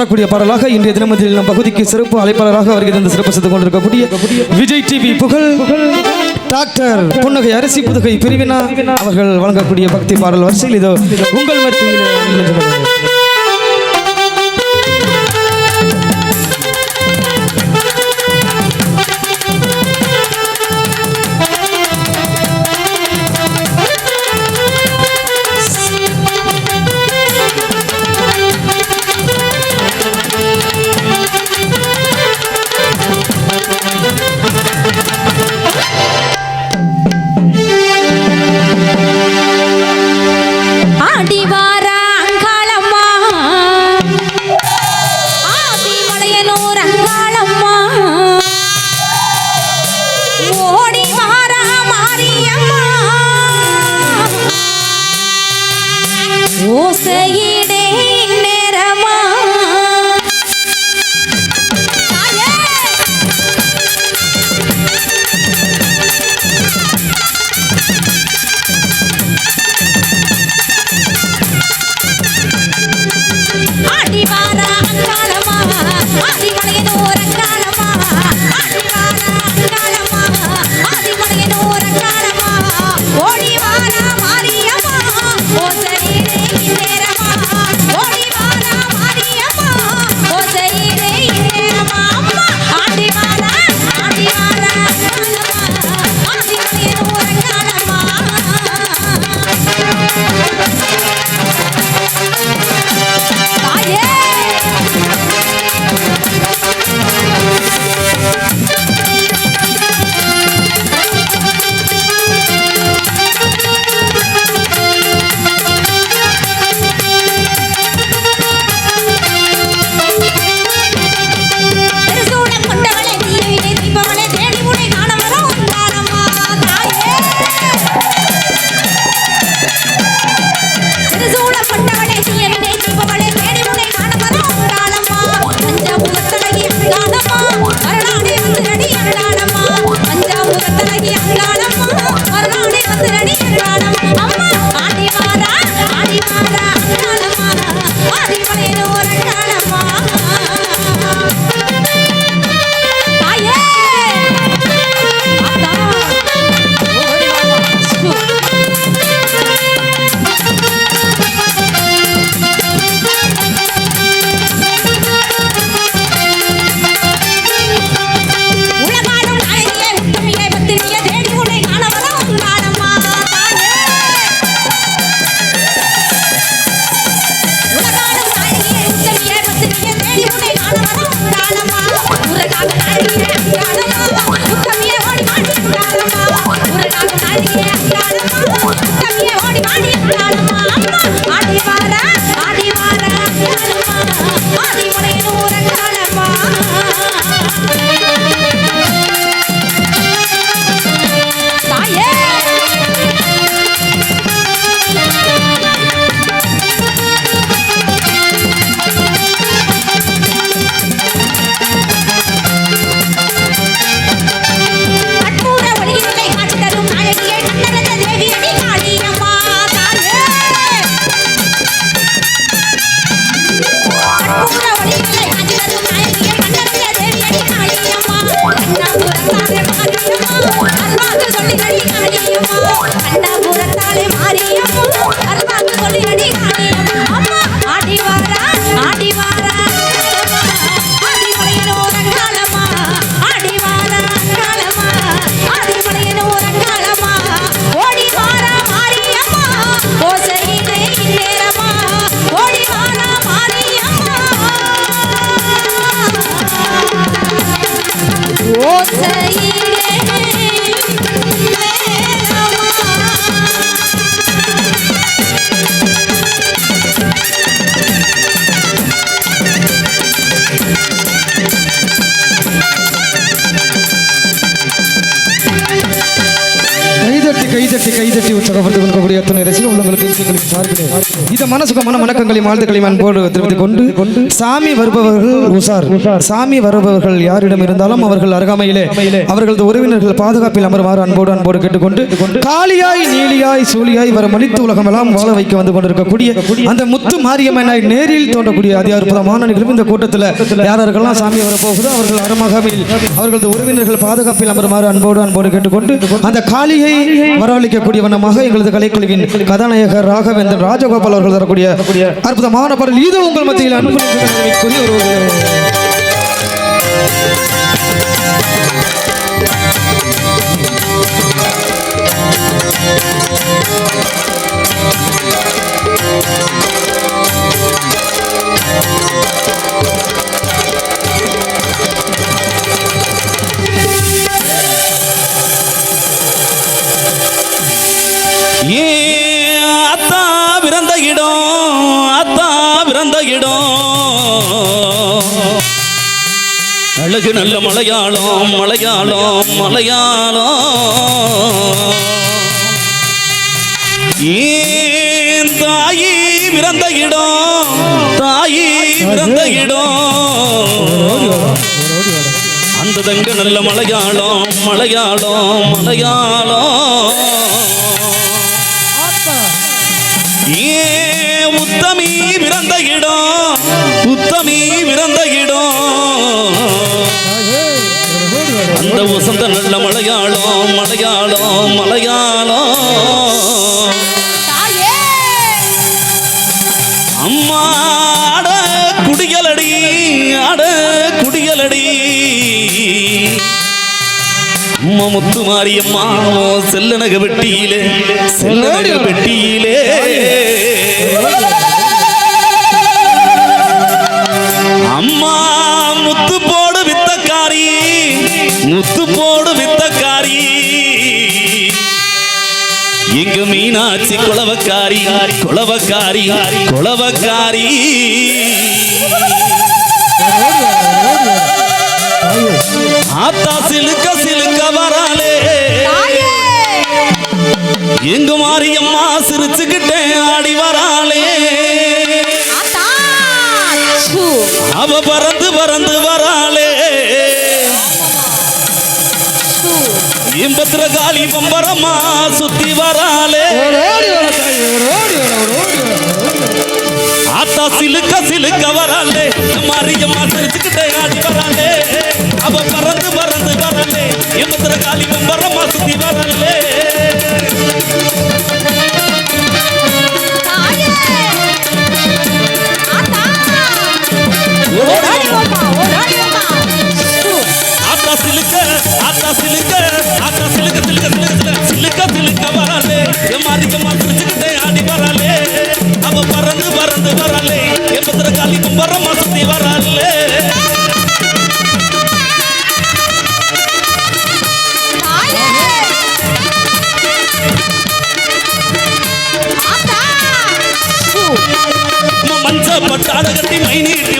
தரக்கூடிய பாடலாக இன்றைய தினமதியில் நம் பகுதிக்கு சிறப்பு அழைப்பாளராக அவர்கள் இந்த சிறப்பு செய்து கொண்டிருக்கக்கூடிய விஜய் டிவி புகழ் டாக்டர் புன்னகை அரிசி புதுகை பிரிவினா அவர்கள் வழங்கக்கூடிய பக்தி பாடல் வரிசையில் இதோ உங்கள் மத்தியில் 你打。கைதட்டி உற்சாகப்படுத்திக் கொள்ளக்கூடிய அத்தனை ரசிகர்களுக்கு சார்பிலே இந்த மனசுக்கு மன வணக்கங்களையும் வாழ்த்துக்களையும் அன்போடு தெரிவித்துக் கொண்டு சாமி வருபவர்கள் உசார் சாமி வருபவர்கள் யாரிடம் இருந்தாலும் அவர்கள் அருகாமையிலே அவர்களது உறவினர்கள் பாதுகாப்பில் அமருமாறு அன்போடு அன்போடு கேட்டுக்கொண்டு காளியாய் நீலியாய் சூலியாய் வர மலித்து உலகம் எல்லாம் வாழ வைக்க வந்து கொண்டிருக்கக்கூடிய அந்த முத்து மாரியம்மனாய் நேரில் தோன்றக்கூடிய அதி அற்புதமான நிகழ்வு. இந்த கூட்டத்தில் யார் யாருக்கெல்லாம் சாமி வரப்போகுதோ அவர்கள் அருமகாமையில் அவர்களது உறவினர்கள் பாதுகாப்பில் அமருமாறு அன்போடு அன்போடு கேட்டுக்கொண்டு அந்த காளியை வரவழைக்கக்கூடிய வண்ணமாக எங்களது கலைக்குழுவின் கதாநாயகர் ராகவேந்தர் ராஜகோபால் அவர்கள் தரக்கூடிய அற்புதமான பாடல் இது உங்கள் மத்தியில் அன்பு பிறந்த இடம். அழகு நல்ல மலையாளம் மலையாளம் மலையாளம். ஏன் தாயி பிறந்த இடம்? தாயி பிறந்த இடம். அந்த தங்க நல்ல மலையாளம் மலையாளம் மலையாளம். ஏ உத்தமி பிறந்த இடம் உத்தமி பிறந்த இடம். அந்த வசந்த நல்ல மலையாளம் மலையாளம் மலையாளம். தாயே! அம்மா அட குடியலடி அட குடியலடி அம்மா முத்து மாரியம்மா செல்லனக வெட்டியிலே செல்லனக வெட்டியிலே முத்து போடு வித்தக்காரி. எங்க மீனாட்சி குளவக்காரி குளவக்காரி குளவக்காரி ஆத்தா சிலுக்க சிலுக்க தாயே. எங்க மாரியம்மா சிரிச்சுக்கிட்டே ஆடி வராளே. அவ பறந்து பறந்து வராளே. இம்பத்திர காளி பம்பரமா சுத்தி வராளே. ஆத்தா சிலுக்க சிலுக்க வராளே. மாரியம்மா சிரிச்சுக்கிட்டே ஆடி வராளே. அவ பறந்து பறந்து வராளே இம்பத்திர காளி பம்பரமா சுத்தி வராளே. சிலுக்க ஆத்தா சிலுக்க சிலுக்க சிலுக்க சிலுக்க சிலுக்க வராளே. மாரியம்மா சிரிச்சுக்கிட்டே ஆடி வராளே. அவ பறந்து பறந்து பம்பரமா சுத்தி வராளே. தாயே! ஆத்தா சு மஞ்ச பட்டாட கட்டி மை நீட்டி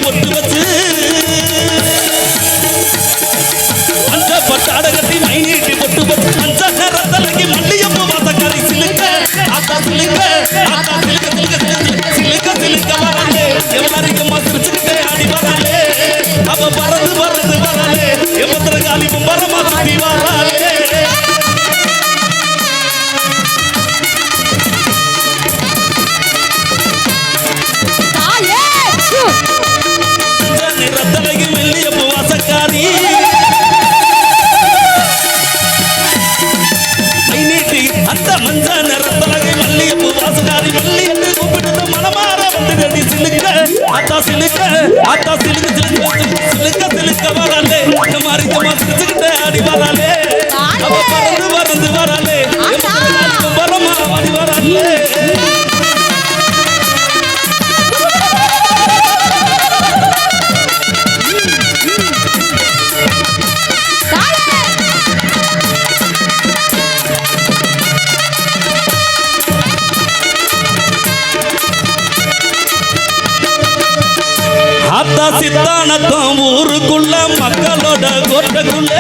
கோட்டைக்குள்ள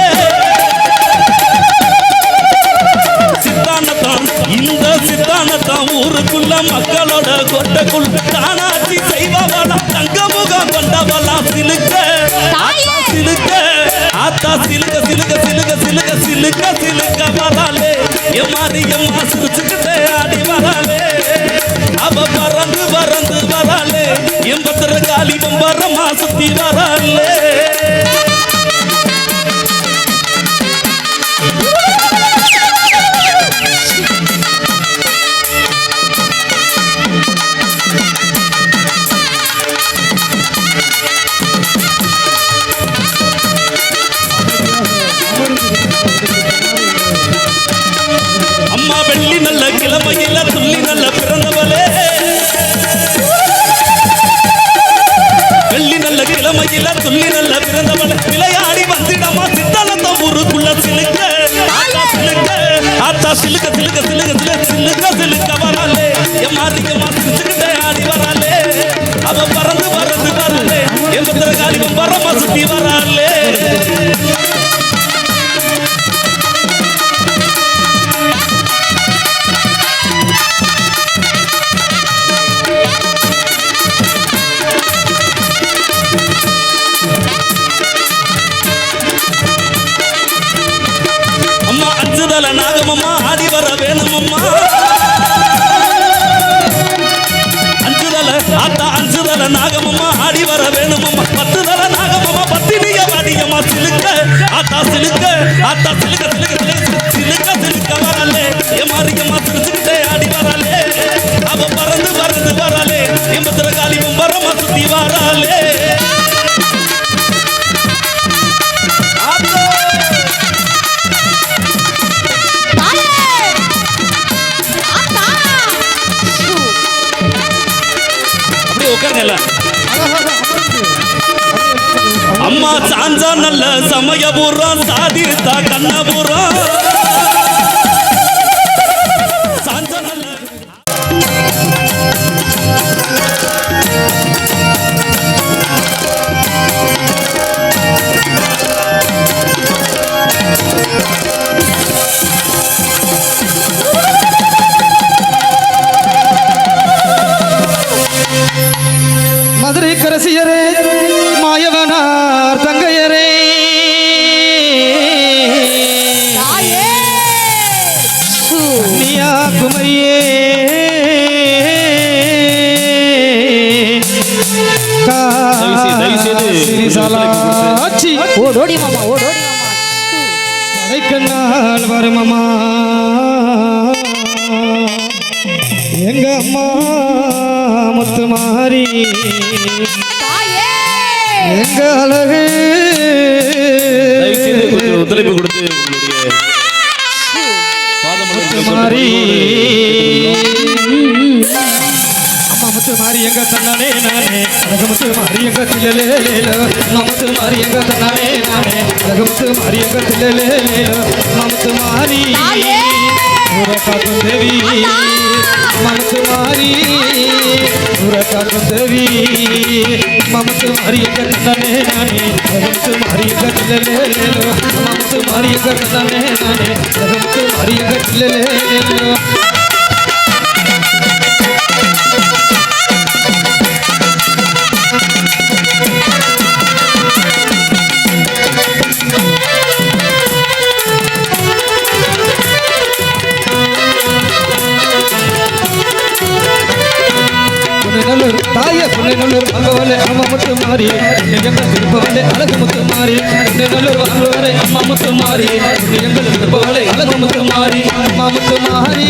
சித்தானத்தம் இந்த சித்தானத்தான் ஊருக்குள்ள மக்களோட கொட்டக்குள் தானாட்சி செய்பவளா தங்க முகம் கொண்டவளா சிலுக்க சிலுக்க ஆத்தா சிலுக்க சிலுக்க சிலுக்க சிலுக்க சிலுக்க சிலுக்க வராளே. எம்மாரி எம்மா சிரிச்சுக்கிட்டே ஆடி வராளே. அவ பறந்து பறந்து வராளே. எம்பத்திர காலி பம்பரமா சுத்தி வராளே. சமயபுரம் சாதித்தா கண்ணபுரம். দিয়ে எங்க தன்னானே நானே அழகு முத்து மாறி எங்க தில்லலே அம்மா முத்து மாறி எங்க தன்னானே நானே அழகு முத்து மாறி எங்க தில்லலே அம்மா முத்து மாறி தாயே ஊர காக்கும் தேவி அம்மா முத்து மாறி ஊர காக்கும் தேவி அம்மா முத்து மாறி எங்க தன்னானே நானே அழகு முத்து மாறி நல்லூர் புனநல்லூர் அம்மா முத்து மாறி. எங்கள் திருப்பவலே அழகு முத்து மாறி. நல்லூர் அங்கவலே அம்மா முத்து மாறி. எங்கள் திருப்பவலே அழகு முத்து மாறி. அம்மா முத்து மாறி.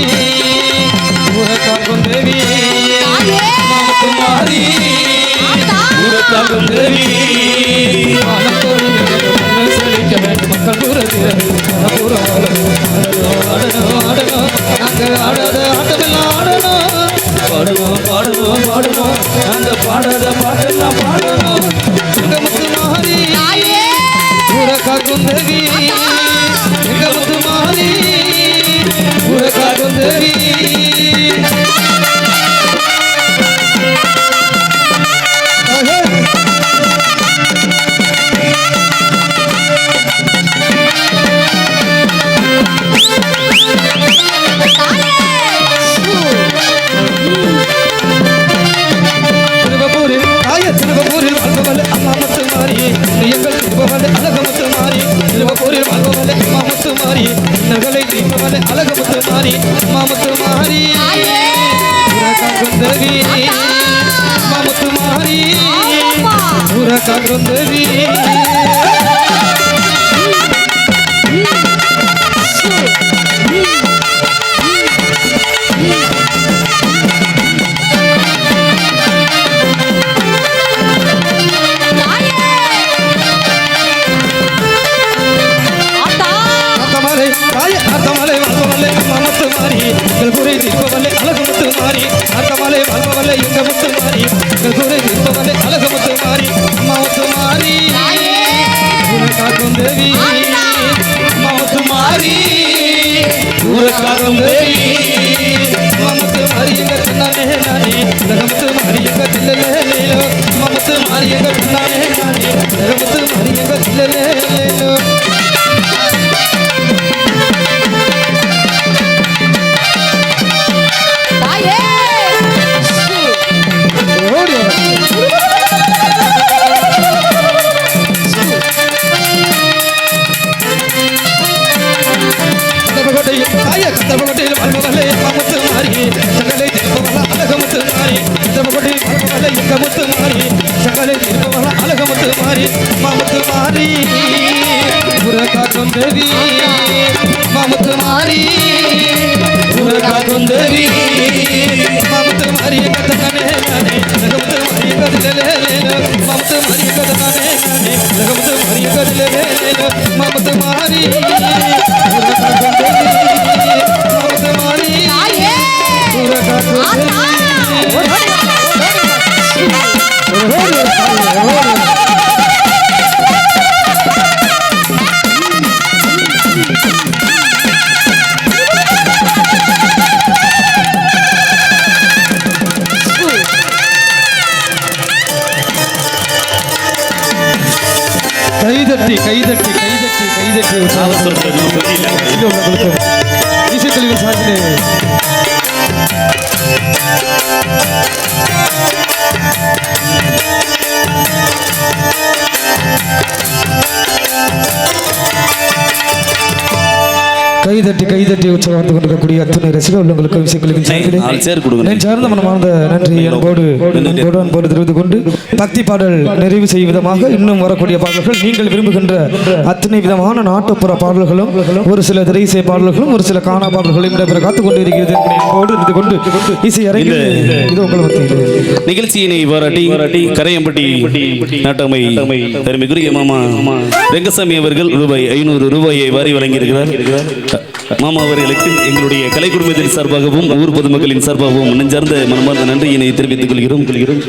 ஊரக்காக்கும் தேவி. அம்மா முத்து மாறி. ஆத்தா தேவி. மக்கள் கூறது மாறி மாமுத்து மாறி புறக்காக்கும் தேவி கைதட்டி கைதட்டி உற்சவம் வந்து கொண்டிருக்கக்கூடிய அத்துணை ரசிக உள்ளங்களுக்கு விஷயங்களுக்கு சார்ந்த மனமார்ந்த நன்றி அன்போடு தெரிவித்துக் கொண்டு பக்தி பாடல் நிறைவு செய்யும் விதமாக இன்னும் வரக்கூடிய பாடல்கள் நீங்கள் விரும்புகின்ற அத்தனை விதமான நாட்டுப்புற பாடல்களும் ஒரு சில திரைசை பாடல்களும் ஒரு சில காணா பாடல்களும் இடம்பெற காத்துக் அன்போடு இருந்து கொண்டு இசை அரங்கில் இது உங்கள் நிகழ்ச்சியினை பாராட்டி கரையம்பட்டி நாட்டமை பெருமைக்குரிய மாமா ரெங்கசாமி அவர்கள் ரூபாய் ஐநூறு ரூபாயை வாரி வழங்கியிருக்கிறார். மாமா அவர்களுக்கு எங்களுடைய கலை குடும்பத்தின் சார்பாகவும் ஊர் பொதுமக்களின் சார்பாகவும் நெஞ்சார்ந்த மனமார்ந்த நன்றியினை தெரிவித்துக் கொள்கிறோம். கொள்கிறோம்